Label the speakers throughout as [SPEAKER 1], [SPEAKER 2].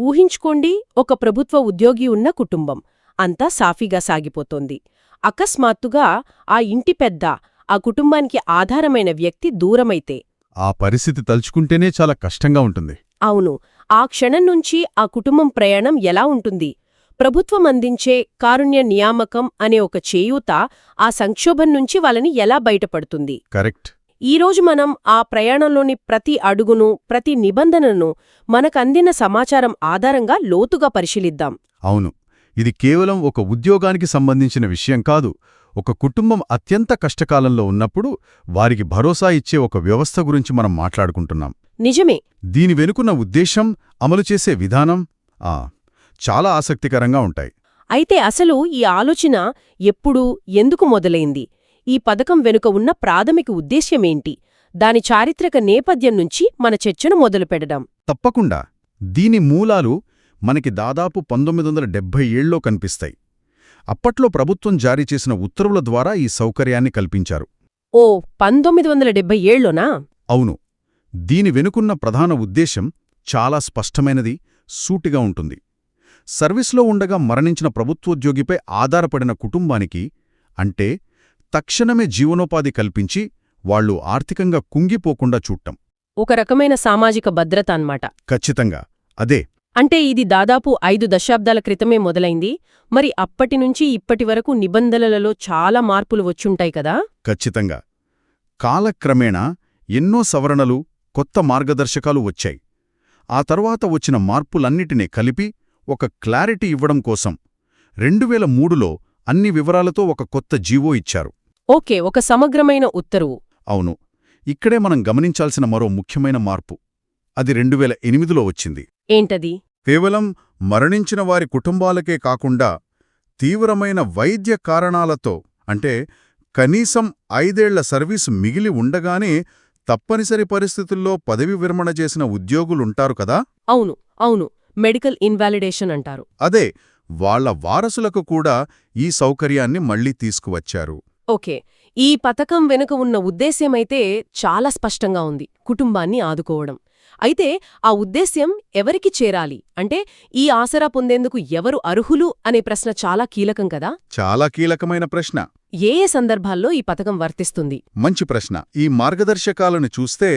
[SPEAKER 1] ఊహించుకోండి ఒక ప్రభుత్వ ఉద్యోగి ఉన్న కుటుంబం. అంతా సాఫీగా సాగిపోతోంది. అకస్మాత్తుగా ఆ ఇంటి పెద్ద ఆ కుటుంబానికి ఆధారమైన వ్యక్తి దూరమైతే?
[SPEAKER 2] ఆ పరిస్థితి తలుచుకుంటేనే చాలా కష్టంగా ఉంటుంది.
[SPEAKER 1] అవును. ఆ క్షణం నుంచి ఆ కుటుంబం ప్రయాణం ఎలా ఉంటుంది? ప్రభుత్వం అందించే కారుణ్య నియామకం అనే ఒక చేయూత ఆ సంక్షోభం నుంచి వాళ్ళని ఎలా బయటపడుతుంది?
[SPEAKER 2] కరెక్ట్.
[SPEAKER 1] ఈరోజు మనం ఆ ప్రయాణంలోని ప్రతి అడుగును ప్రతి నిబంధనను మనకందిన సమాచారం ఆధారంగా లోతుగా పరిశీలిద్దాం.
[SPEAKER 2] అవును. ఇది కేవలం ఒక ఉద్యోగానికి సంబంధించిన విషయం కాదు. ఒక కుటుంబం అత్యంత కష్టకాలంలో ఉన్నప్పుడు వారికి భరోసా ఇచ్చే ఒక వ్యవస్థ గురించి మనం మాట్లాడుకుంటున్నాం.
[SPEAKER 1] నిజమే.
[SPEAKER 2] దీని వెనుకున్న ఉద్దేశం అమలు చేసే విధానం ఆ చాలా ఆసక్తికరంగా ఉంటాయి.
[SPEAKER 1] అయితే అసలు ఈ ఆలోచన ఎప్పుడు ఎందుకు మొదలైంది? ఈ పథకం వెనుక ఉన్న ప్రాథమిక ఉద్దేశ్యమేంటి? దాని చారిత్రక నేపథ్యం నుంచి మన చర్చను మొదలుపెడదాం.
[SPEAKER 2] తప్పకుండా. దీని మూలాలు మనకి దాదాపు పంతొమ్మిది వందల డెబ్భై ఏళ్ళలో కనిపిస్తాయి. అప్పట్లో ప్రభుత్వం జారీ చేసిన ఉత్తర్వుల ద్వారా ఈ సౌకర్యాన్ని కల్పించారు.
[SPEAKER 1] ఓ పంతొమ్మిది వందల డెబ్బై ఏళ్ళోనా
[SPEAKER 2] అవును. దీని వెనుకున్న ప్రధాన ఉద్దేశం చాలా స్పష్టమైనది సూటిగా ఉంటుంది. సర్వీస్లో ఉండగా మరణించిన ప్రభుత్వోద్యోగిపై ఆధారపడిన కుటుంబానికి అంటే తక్షణమే జీవనోపాధి కల్పించి వాళ్ళు ఆర్థికంగా కుంగిపోకుండా చూడటం.
[SPEAKER 1] ఒక రకమైన సామాజిక భద్రత అన్నమాట.
[SPEAKER 2] ఖచ్చితంగా. అదే.
[SPEAKER 1] అంటే ఇది దాదాపు ఐదు దశాబ్దాల క్రితమే మొదలైంది. మరి అప్పటినుంచి ఇప్పటి వరకు నిబంధనలలో చాలా మార్పులు వచ్చుంటాయి కదా?
[SPEAKER 2] ఖచ్చితంగా. కాలక్రమేణా ఎన్నో సవరణలు కొత్త మార్గదర్శకాలు వచ్చాయి. ఆ తర్వాత వచ్చిన మార్పులన్నిటినీ కలిపి ఒక క్లారిటీ ఇవ్వడం కోసం రెండువేల మూడులో అన్ని వివరాలతో ఒక కొత్త జీవో ఇచ్చారు.
[SPEAKER 1] ఓకే ఒక సమగ్రమైన ఉత్తర్వు.
[SPEAKER 2] అవును. ఇక్కడే మనం గమనించాల్సిన మరో ముఖ్యమైన మార్పు. అది రెండువేల ఎనిమిదిలో వచ్చింది.
[SPEAKER 1] ఏంటది?
[SPEAKER 2] కేవలం మరణించిన వారి కుటుంబాలకే కాకుండా తీవ్రమైన వైద్య కారణాలతో అంటే కనీసం ఐదేళ్ళ సర్వీసు మిగిలి ఉండగానే తప్పనిసరి పరిస్థితుల్లో పదవి విరమణ చేసిన ఉద్యోగులుంటారు కదా?
[SPEAKER 1] అవును అవును. మెడికల్ ఇన్వాలిడేషన్ అంటారు.
[SPEAKER 2] అదే వాళ్ళ వారసులకు కూడా ఈ సౌకర్యాన్ని మళ్ళీ తీసుకువచ్చారు.
[SPEAKER 1] ఓకే. ఈ పథకం వెనుక ఉన్న ఉద్దేశ్యమైతే చాలా స్పష్టంగా ఉంది కుటుంబాన్ని ఆదుకోవడం. అయితే ఆ ఉద్దేశ్యం ఎవరికి చేరాలి? అంటే ఈ ఆసరా పొందేందుకు ఎవరు అర్హులు అనే ప్రశ్న చాలా కీలకం కదా?
[SPEAKER 2] చాలా కీలకమైన ప్రశ్న.
[SPEAKER 1] ఏ ఏ సందర్భాల్లో ఈ పథకం వర్తిస్తుంది?
[SPEAKER 2] మంచి ప్రశ్న. ఈ మార్గదర్శకాలను చూస్తే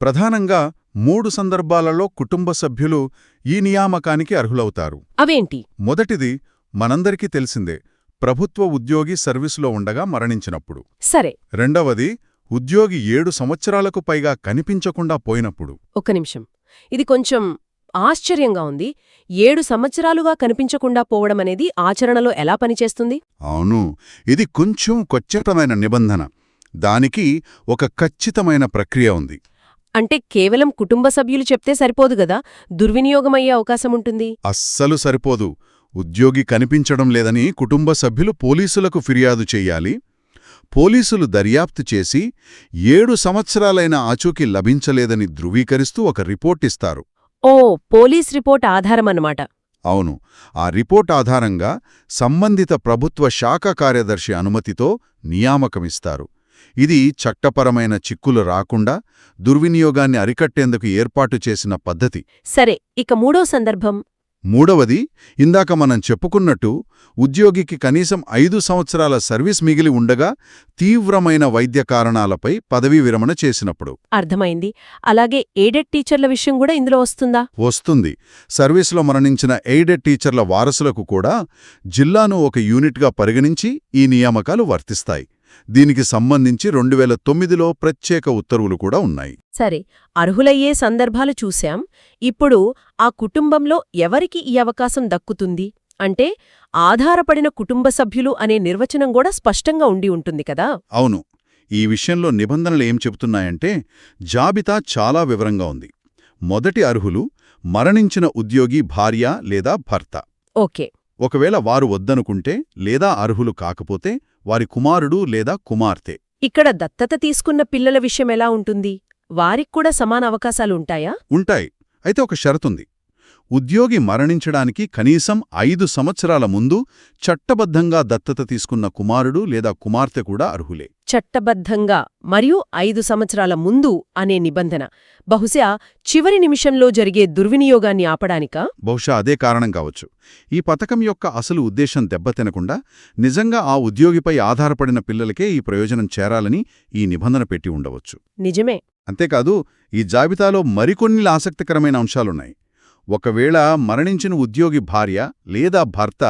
[SPEAKER 2] ప్రధానంగా మూడు సందర్భాలలో కుటుంబ సభ్యులు ఈ నియామకానికి అర్హులవుతారు.
[SPEAKER 1] అవేంటి?
[SPEAKER 2] మొదటిది మనందరికీ తెలిసిందే. ప్రభుత్వ ఉద్యోగి సర్వీసులో ఉండగా మరణించినప్పుడు.
[SPEAKER 1] సరే.
[SPEAKER 2] రెండవది ఉద్యోగి ఏడు సంవత్సరాలకు పైగా కనిపించకుండా పోయినప్పుడు.
[SPEAKER 1] ఒక్క నిమిషం. ఇది కొంచెం ఆశ్చర్యంగా ఉంది. ఏడు సంవత్సరాలుగా కనిపించకుండా పోవడం అనేది ఆచరణలో ఎలా పనిచేస్తుంది?
[SPEAKER 2] అవును. ఇది కొంచెం కొచ్చటమైన నిబంధన. దానికి ఒక ఖచ్చితమైన ప్రక్రియ ఉంది.
[SPEAKER 1] అంటే కేవలం కుటుంబ సభ్యులు చెప్తే సరిపోదు గదా దుర్వినియోగమయ్యే అవకాశం ఉంటుంది.
[SPEAKER 2] అస్సలు సరిపోదు. ఉద్యోగి కనిపించడం లేదని కుటుంబ సభ్యులు పోలీసులకు ఫిర్యాదు చెయ్యాలి పోలీసులు దర్యాప్తు చేసి ఏడు సంవత్సరాలైన ఆచూకీ లభించలేదని ధృవీకరిస్తూ ఒక రిపోర్ట్ ఇస్తారు.
[SPEAKER 1] ఓ పోలీస్ రిపోర్ట్ ఆధారమన్నమాట.
[SPEAKER 2] అవును. ఆ రిపోర్ట్ ఆధారంగా సంబంధిత ప్రభుత్వ శాఖ కార్యదర్శి అనుమతితో నియామకమిస్తారు. ఇది చట్టపరమైన చిక్కులు రాకుండా దుర్వినియోగాన్ని అరికట్టేందుకు ఏర్పాటు చేసిన పద్ధతి.
[SPEAKER 1] సరే ఇక మూడో సందర్భం.
[SPEAKER 2] మూడవది ఇందాక మనం చెప్పుకున్నట్టు ఉద్యోగికి కనీసం ఐదు సంవత్సరాల సర్వీస్ మిగిలి ఉండగా తీవ్రమైన వైద్య కారణాలపై పదవీ విరమణ చేసినప్పుడు.
[SPEAKER 1] అర్థమైంది. అలాగే ఎయిడెడ్ టీచర్ల విషయం కూడా ఇందులో వస్తుందా?
[SPEAKER 2] వస్తుంది. సర్వీసులో మరణించిన ఎయిడెడ్ టీచర్ల వారసులకు కూడా జిల్లాను ఒక యూనిట్గా పరిగణించి ఈ నియామకాలు వర్తిస్తాయి. దీనికి సంబంధించి రెండు వేల తొమ్మిదిలో ప్రత్యేక ఉత్తర్వులు కూడా ఉన్నాయి.
[SPEAKER 1] సరే అర్హులయ్యే సందర్భాలు చూశాం. ఇప్పుడు ఆ కుటుంబంలో ఎవరికి ఈ అవకాశం దక్కుతుంది? అంటే ఆధారపడిన కుటుంబ సభ్యులు అనే నిర్వచనం కూడా స్పష్టంగా ఉండి ఉంటుంది కదా?
[SPEAKER 2] అవును. ఈ విషయంలో నిబంధనలు ఏం చెబుతున్నాయంటే జాబితా చాలా వివరంగా ఉంది. మొదటి అర్హులు మరణించిన ఉద్యోగి భార్య లేదా భర్త.
[SPEAKER 1] ఓకే.
[SPEAKER 2] ఒకవేళ వారు వద్దనుకుంటే లేదా అర్హులు కాకపోతే వారి కుమారుడు లేదా కుమార్తె.
[SPEAKER 1] ఇక్కడ దత్తత తీసుకున్న పిల్లల విషయం ఎలా ఉంటుంది? వారికి కూడా సమాన అవకాశాలు ఉంటాయా?
[SPEAKER 2] ఉంటాయి. అయితే ఒక షరతుంది. ఉద్యోగి మరణించడానికి కనీసం ఐదు సంవత్సరాల ముందు చట్టబద్ధంగా దత్తత తీసుకున్న కుమారుడు లేదా కుమార్తె కూడా అర్హులే.
[SPEAKER 1] చట్టబద్ధంగా మరియు ఐదు సంవత్సరాల ముందు అనే నిబంధన. బహుశా చివరి నిమిషంలో జరిగే దుర్వినియోగాన్ని ఆపడానికా?
[SPEAKER 2] బహుశా అదే కారణం కావచ్చు. ఈ పథకం యొక్క అసలు ఉద్దేశం దెబ్బతినకుండా నిజంగా ఆ ఉద్యోగిపై ఆధారపడిన పిల్లలకే ఈ ప్రయోజనం చేరాలని ఈ నిబంధన పెట్టి ఉండవచ్చు.
[SPEAKER 1] నిజమే.
[SPEAKER 2] అంతేకాదు ఈ జాబితాలో మరికొన్ని ఆసక్తికరమైన అంశాలున్నాయి. ఒకవేళ మరణించిన ఉద్యోగి భార్య లేదా భర్త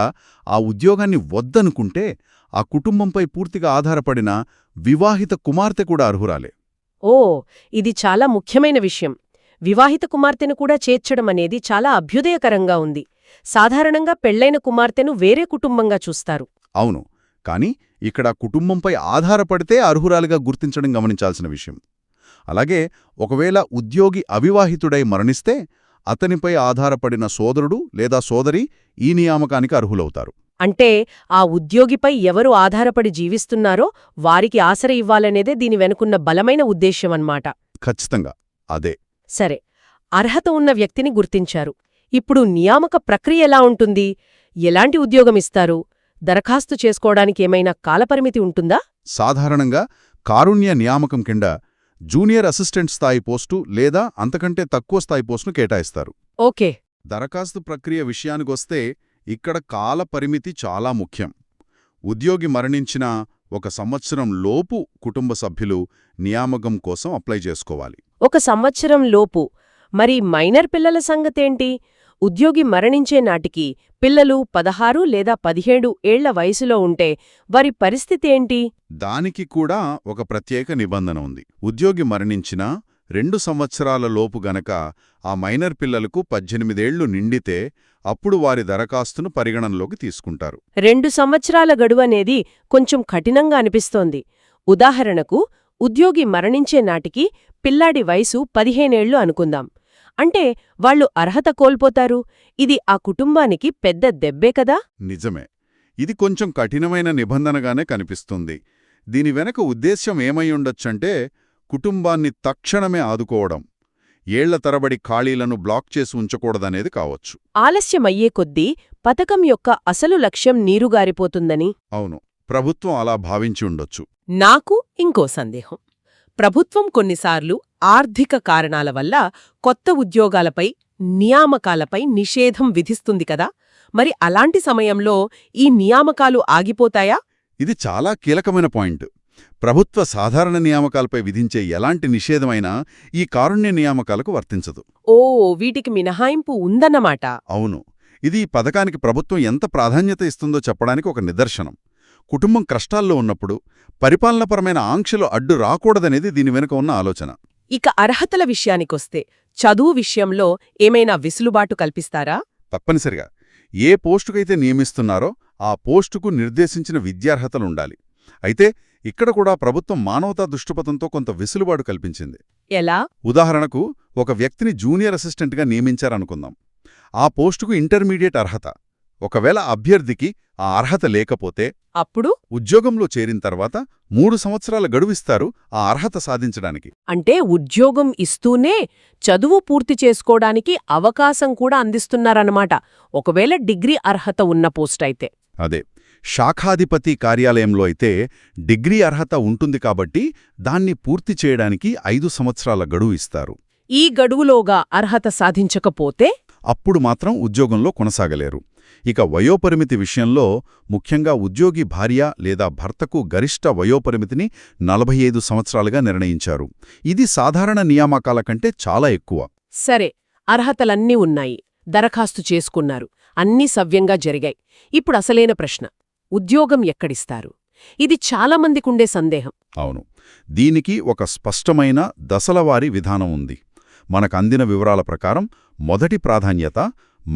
[SPEAKER 2] ఆ ఉద్యోగాన్ని వద్దనుకుంటే ఆ కుటుంబంపై పూర్తిగా ఆధారపడిన వివాహిత కుమార్తె కూడా అర్హురాలే.
[SPEAKER 1] ఓ ఇది చాలా ముఖ్యమైన విషయం. వివాహిత కుమార్తెను కూడా చేర్చడం అనేది చాలా అభ్యుదయకరంగా ఉంది. సాధారణంగా పెళ్ళైన కుమార్తెను వేరే కుటుంబంగా చూస్తారు.
[SPEAKER 2] అవును కాని ఇక్కడ కుటుంబంపై ఆధారపడితే అర్హురాలిగా గుర్తించడం గమనించాల్సిన విషయం. అలాగే ఒకవేళ ఉద్యోగి అవివాహితుడై మరణిస్తే అతనిపై ఆధారపడిన సోదరుడు లేదా సోదరి ఈ నియామకానికి అర్హులవుతారు.
[SPEAKER 1] అంటే ఆ ఉద్యోగిపై ఎవరు ఆధారపడి జీవిస్తున్నారో వారికి ఆసర ఇవ్వాలనేదే దీని వెనుకున్న బలమైన ఉద్దేశ్యమన్నమాట
[SPEAKER 2] ఖచ్చితంగా. అదే.
[SPEAKER 1] సరే. అర్హత ఉన్న వ్యక్తిని గుర్తించారు. ఇప్పుడు నియామక ప్రక్రియ ఎలా ఉంటుంది? ఎలాంటి ఉద్యోగమిస్తారు దరఖాస్తు చేసుకోవడానికి ఏమైనా కాలపరిమితి ఉంటుందా?
[SPEAKER 2] సాధారణంగా కారుణ్య నియామకం కింద జూనియర్ అసిస్టెంట్ స్థాయి పోస్టు లేదా అంతకంటే తక్కువ స్థాయి పోస్టును కేటాయిస్తారు.
[SPEAKER 1] ఓకే.
[SPEAKER 2] దరఖాస్తు ప్రక్రియ విషయానికొస్తే ఇక్కడ కాల పరిమితి చాలా ముఖ్యం. ఉద్యోగి మరణించిన ఒక సంవత్సరం లోపు కుటుంబ సభ్యులు నియామకం కోసం అప్లై చేసుకోవాలి.
[SPEAKER 1] ఒక సంవత్సరం లోపు. మరి మైనర్ పిల్లల సంగతేంటి? ఉద్యోగి మరణించే నాటికి పిల్లలు పదహారు లేదా పదిహేడు ఏళ్ళ వయసులో ఉంటే వారి పరిస్థితేంటి
[SPEAKER 2] దానికి కూడా ఒక ప్రత్యేక నిబంధన ఉంది. ఉద్యోగి మరణించిన రెండు సంవత్సరాల లోపు గనక ఆ మైనర్ పిల్లలకు పద్దెనిమిదేళ్ళు నిండితే అప్పుడు వారి దరఖాస్తును పరిగణనలోకి తీసుకుంటారు.
[SPEAKER 1] రెండు సంవత్సరాల గడువనేది కొంచెం కఠినంగా అనిపిస్తోంది. ఉదాహరణకు ఉద్యోగి మరణించే నాటికి పిల్లాడి వయసు పదిహేనేళ్ళు అనుకుందాం. అంటే వాళ్ళు అర్హత కోల్పోతారు. ఇది ఆ కుటుంబానికి పెద్ద దెబ్బే కదా?
[SPEAKER 2] నిజమే. ఇది కొంచెం కఠినమైన నిబంధనగానే కనిపిస్తుంది. దీని వెనక ఉద్దేశ్యం ఏమై ఉండొచ్చంటే కుటుంబాన్ని తక్షణమే ఆదుకోవడం. ఏళ్ళ తరబడి ఖాళీలను బ్లాక్ చేసి ఉంచకూడదనేది కావచ్చు.
[SPEAKER 1] ఆలస్యమయ్యే కొద్దీ పథకం యొక్క అసలు లక్ష్యం నీరుగారిపోతుందని.
[SPEAKER 2] అవును. ప్రభుత్వం అలా భావించి ఉండొచ్చు.
[SPEAKER 1] నాకు ఇంకో సందేహం. ప్రభుత్వం కొన్నిసార్లు ఆర్థిక కారణాల వల్ల కొత్త ఉద్యోగాలపై నియామకాలపై నిషేధం విధిస్తుంది కదా? మరి అలాంటి సమయంలో ఈ నియామకాలు ఆగిపోతాయా?
[SPEAKER 2] ఇది చాలా కీలకమైన పాయింట్. ప్రభుత్వ సాధారణ నియామకాలపై విధించే ఎలాంటి నిషేధమైనా ఈ కారుణ్య నియామకాలకు వర్తించదు.
[SPEAKER 1] ఓ వీటికి మినహాయింపు ఉందన్నమాట.
[SPEAKER 2] అవును. ఇది ఈ పథకానికి ప్రభుత్వం ఎంత ప్రాధాన్యత ఇస్తుందో చెప్పడానికి ఒక నిదర్శనం. కుటుంబం కష్టాల్లో ఉన్నప్పుడు పరిపాలనపరమైన ఆంక్షలు అడ్డు రాకూడదనేది దీని వెనుక ఉన్న ఆలోచన.
[SPEAKER 1] ఇక అర్హతల విషయానికొస్తే చదువు విషయంలో ఏమైనా విసులుబాటు కల్పిస్తారా?
[SPEAKER 2] తప్పనిసరిగా. ఏ పోస్టుకైతే నియమిస్తున్నారో ఆ పోస్టుకు నిర్దేశించిన విద్యార్హతలుండాలి అయితే ఇక్కడ కూడా ప్రభుత్వం మానవతా దృష్టిపథంతో కొంత వెసులుబాటు కల్పించింది.
[SPEAKER 1] ఎలా?
[SPEAKER 2] ఉదాహరణకు ఒక వ్యక్తిని జూనియర్ అసిస్టెంట్గా నియమించారనుకుందాం. ఆ పోస్టుకు ఇంటర్మీడియట్ అర్హత. ఒకవేళ అభ్యర్థికి ఆ అర్హత లేకపోతే
[SPEAKER 1] అప్పుడు?
[SPEAKER 2] ఉద్యోగంలో చేరిన తర్వాత మూడు సంవత్సరాల గడువిస్తారు ఆ అర్హత సాధించడానికి.
[SPEAKER 1] అంటే ఉద్యోగం ఇస్తూనే చదువు పూర్తి చేసుకోవడానికి అవకాశం కూడా అందిస్తున్నారన్నమాట. ఒకవేళ డిగ్రీ అర్హత ఉన్న పోస్ట్ అయితే.
[SPEAKER 2] అదే. శాఖాధిపతి కార్యాలయంలో అయితే డిగ్రీ అర్హత ఉంటుంది కాబట్టి దాన్ని పూర్తి చేయడానికి ఐదు సంవత్సరాల గడువు ఇస్తారు.
[SPEAKER 1] ఈ గడువులోగా అర్హత సాధించకపోతే?
[SPEAKER 2] అప్పుడు మాత్రం ఉద్యోగంలో కొనసాగలేరు. ఇక వయోపరిమితి విషయంలో ముఖ్యంగా ఉద్యోగి భార్య లేదా భర్తకు గరిష్ట వయోపరిమితిని నలభై ఐదు సంవత్సరాలుగా నిర్ణయించారు. ఇది సాధారణ నియామకాల కంటే చాలా ఎక్కువ.
[SPEAKER 1] సరే అర్హతలన్నీ ఉన్నాయి. దరఖాస్తు చేసుకున్నారు. అన్నీ సవ్యంగా జరిగాయి. ఇప్పుడు అసలైన ప్రశ్న. ఉద్యోగం ఎక్కడిస్తారు? ఇది చాలామందికుండే సందేహం.
[SPEAKER 2] అవును. దీనికి ఒక స్పష్టమైన దశలవారీ విధానం ఉంది. మనకందిన వివరాల ప్రకారం మొదటి ప్రాధాన్యత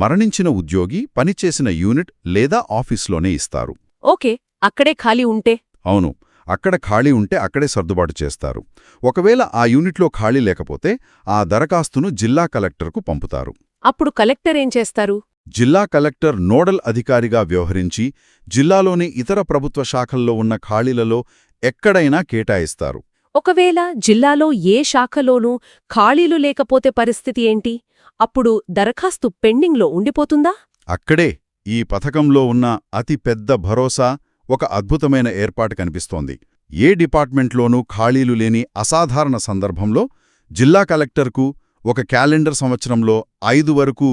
[SPEAKER 2] మరణించిన ఉద్యోగి పనిచేసిన యూనిట్ లేదా ఆఫీస్లోనే ఇస్తారు.
[SPEAKER 1] ఓకే అక్కడే ఖాళీ ఉంటే?
[SPEAKER 2] అవును అక్కడ ఖాళీ ఉంటే అక్కడే సర్దుబాటు చేస్తారు. ఒకవేళ ఆ యూనిట్లో ఖాళీ లేకపోతే ఆ దరఖాస్తును జిల్లా కలెక్టర్కు పంపుతారు.
[SPEAKER 1] అప్పుడు కలెక్టర్ ఏం చేస్తారు?
[SPEAKER 2] జిల్లా కలెక్టర్ నోడల్ అధికారిగా వ్యవహరించి జిల్లాలోని ఇతర ప్రభుత్వ శాఖల్లో ఉన్న ఖాళీలలో ఎక్కడైనా కేటాయిస్తారు.
[SPEAKER 1] ఒకవేళ జిల్లాలో ఏ శాఖలోనూ ఖాళీలు లేకపోతే పరిస్థితి ఏంటి? అప్పుడు దరఖాస్తు పెండింగ్లో ఉండిపోతుందా?
[SPEAKER 2] అక్కడే ఈ పథకంలో ఉన్న అతి పెద్ద భరోసా ఒక అద్భుతమైన ఏర్పాటు కనిపిస్తోంది. ఏ డిపార్ట్మెంట్లోనూ ఖాళీలు లేని అసాధారణ సందర్భంలో జిల్లా కలెక్టర్కు ఒక క్యాలెండర్ సంవత్సరంలో ఐదు వరకు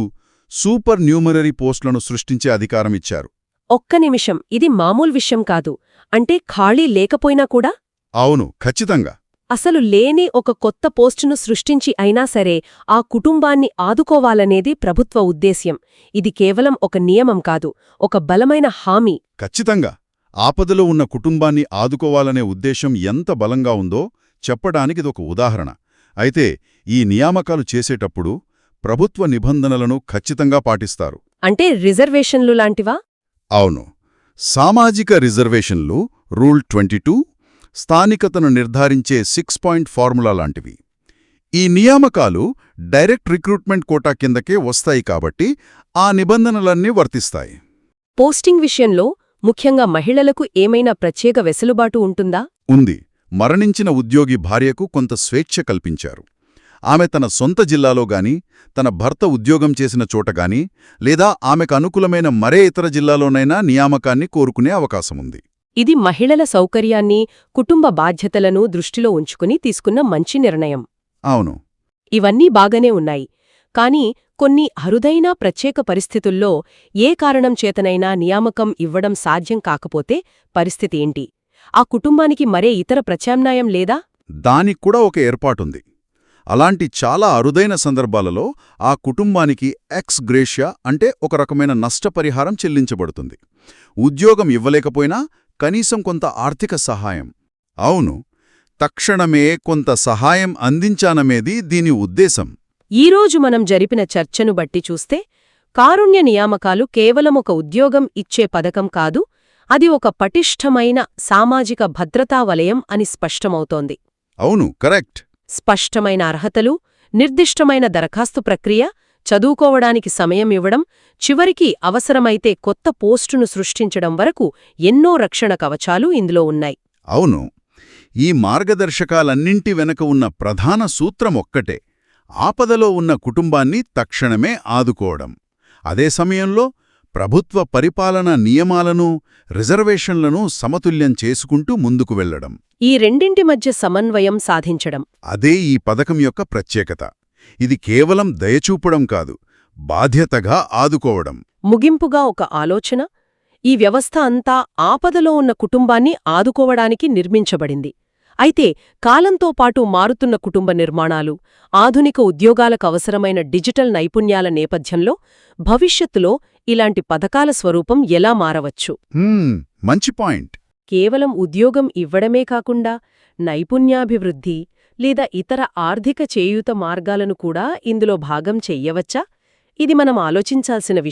[SPEAKER 2] సూపర్ న్యూమరరీ పోస్టులను సృష్టించే అధికారం ఇచ్చారు.
[SPEAKER 1] ఒక్క నిమిషం. ఇది మామూలు విషయం కాదు. అంటే ఖాళీ లేకపోయినా కూడా
[SPEAKER 2] అవును ఖచ్చితంగా.
[SPEAKER 1] అసలు లేని ఒక కొత్త పోస్టును సృష్టించి అయినా సరే ఆ కుటుంబాన్ని ఆదుకోవాలనేది ప్రభుత్వ ఉద్దేశ్యం. ఇది కేవలం ఒక నియమం కాదు ఒక బలమైన హామీ.
[SPEAKER 2] ఖచ్చితంగా. ఆపదలో ఉన్న కుటుంబాన్ని ఆదుకోవాలనే ఉద్దేశం ఎంత బలంగా ఉందో చెప్పడానికిదొక ఉదాహరణ. అయితే ఈ నియామకాలు చేసేటప్పుడు ప్రభుత్వ నిబంధనలను ఖచ్చితంగా పాటిస్తారు.
[SPEAKER 1] అంటే రిజర్వేషన్లు లాంటివా?
[SPEAKER 2] అవును. సామాజిక రిజర్వేషన్లు రూల్ ట్వంటీ స్థానికతను నిర్ధారించే సిక్స్ పాయింట్ ఫార్ములా లాంటివి. ఈ నియామకాలు డైరెక్ట్ రిక్రూట్మెంట్ కోటా కిందకే వస్తాయి కాబట్టి ఆ నిబంధనలన్నీ వర్తిస్తాయి.
[SPEAKER 1] పోస్టింగ్ విషయంలో ముఖ్యంగా మహిళలకు ఏమైనా ప్రత్యేక వెసులుబాటు ఉంటుందా?
[SPEAKER 2] ఉంది. మరణించిన ఉద్యోగి భార్యకు కొంత స్వేచ్ఛ కల్పించారు. ఆమె తన సొంత జిల్లాలో గాని తన భర్త ఉద్యోగం చేసిన చోటగాని లేదా ఆమెకు అనుకూలమైన మరే ఇతర జిల్లాలోనైనా నియామకాన్ని కోరుకునే అవకాశముంది
[SPEAKER 1] ఇది మహిళల సౌకర్యాన్ని కుటుంబ బాధ్యతలను దృష్టిలో ఉంచుకుని తీసుకున్న మంచి నిర్ణయం.
[SPEAKER 2] అవును.
[SPEAKER 1] ఇవన్నీ బాగానే ఉన్నాయి. కానీ కొన్ని అరుదైన ప్రత్యేక పరిస్థితుల్లో ఏ కారణం చేతనైనా నియామకం ఇవ్వడం సాధ్యం కాకపోతే పరిస్థితి ఏంటి? ఆ కుటుంబానికి మరే ఇతర ప్రత్యామ్నాయం లేదా?
[SPEAKER 2] దానికి కూడా ఒక ఏర్పాటుంది. అలాంటి చాలా అరుదైన సందర్భాలలో ఆ కుటుంబానికి ఎక్స్ గ్రేషియా అంటే ఒక రకమైన నష్టపరిహారం చెల్లించబడుతుంది. ఉద్యోగం ఇవ్వలేకపోయినా కనీసం కొంత ఆర్థిక సహాయం. అవును తక్షణమే కొంత సహాయం అందించానమేది దీని ఉద్దేశం.
[SPEAKER 1] ఈరోజు మనం జరిపిన చర్చను బట్టి చూస్తే కారుణ్య నియామకాలు కేవలం ఒక ఉద్యోగం ఇచ్చే పథకం కాదు అది ఒక పటిష్టమైన సామాజిక భద్రతా వలయం అని స్పష్టమవుతోంది.
[SPEAKER 2] అవును కరెక్ట్.
[SPEAKER 1] స్పష్టమైన అర్హతలు నిర్దిష్టమైన దరఖాస్తు ప్రక్రియ చదువుకోవడానికి సమయం ఇవ్వడం చివరికి అవసరమైతే కొత్త పోస్టును సృష్టించడం వరకు ఎన్నో రక్షణ కవచాలు ఇందులో ఉన్నాయి.
[SPEAKER 2] అవును. ఈ మార్గదర్శకాలన్నింటి వెనక ఉన్న ప్రధాన సూత్రం ఒక్కటే ఆపదలో ఉన్న కుటుంబాన్ని తక్షణమే ఆదుకోవడం. అదే సమయంలో ప్రభుత్వ పరిపాలన నియమాలను రిజర్వేషన్లను సమతుల్యం చేసుకుంటూ ముందుకు వెళ్ళడం
[SPEAKER 1] ఈ రెండింటి మధ్య సమన్వయం సాధించడం.
[SPEAKER 2] అదే ఈ పథకం యొక్క ప్రత్యేకత. ఇది కేవలం దయచూపడం కాదు బాధ్యతగా ఆదుకోవడం.
[SPEAKER 1] ముగింపుగా ఒక ఆలోచన ఈ వ్యవస్థ అంతా ఆపదలో ఉన్న కుటుంబాన్ని ఆదుకోవడానికి నిర్మించబడింది. అయితే కాలంతో పాటు మారుతున్న కుటుంబ నిర్మాణాలు ఆధునిక ఉద్యోగాలకు అవసరమైన డిజిటల్ నైపుణ్యాల నేపథ్యంలో భవిష్యత్తులో ఇలాంటి పథకాల స్వరూపం ఎలా మారవచ్చు?
[SPEAKER 2] మంచి పాయింట్.
[SPEAKER 1] కేవలం ఉద్యోగం ఇవ్వడమే కాకుండా నైపుణ్యాభివృద్ధి లేదా ఇతర ఆర్థిక చేయూత మార్గాలను కూడా ఇందులో భాగం చెయ్యవచ్చా ఇది మనం ఆలోచించాల్సిన విషయం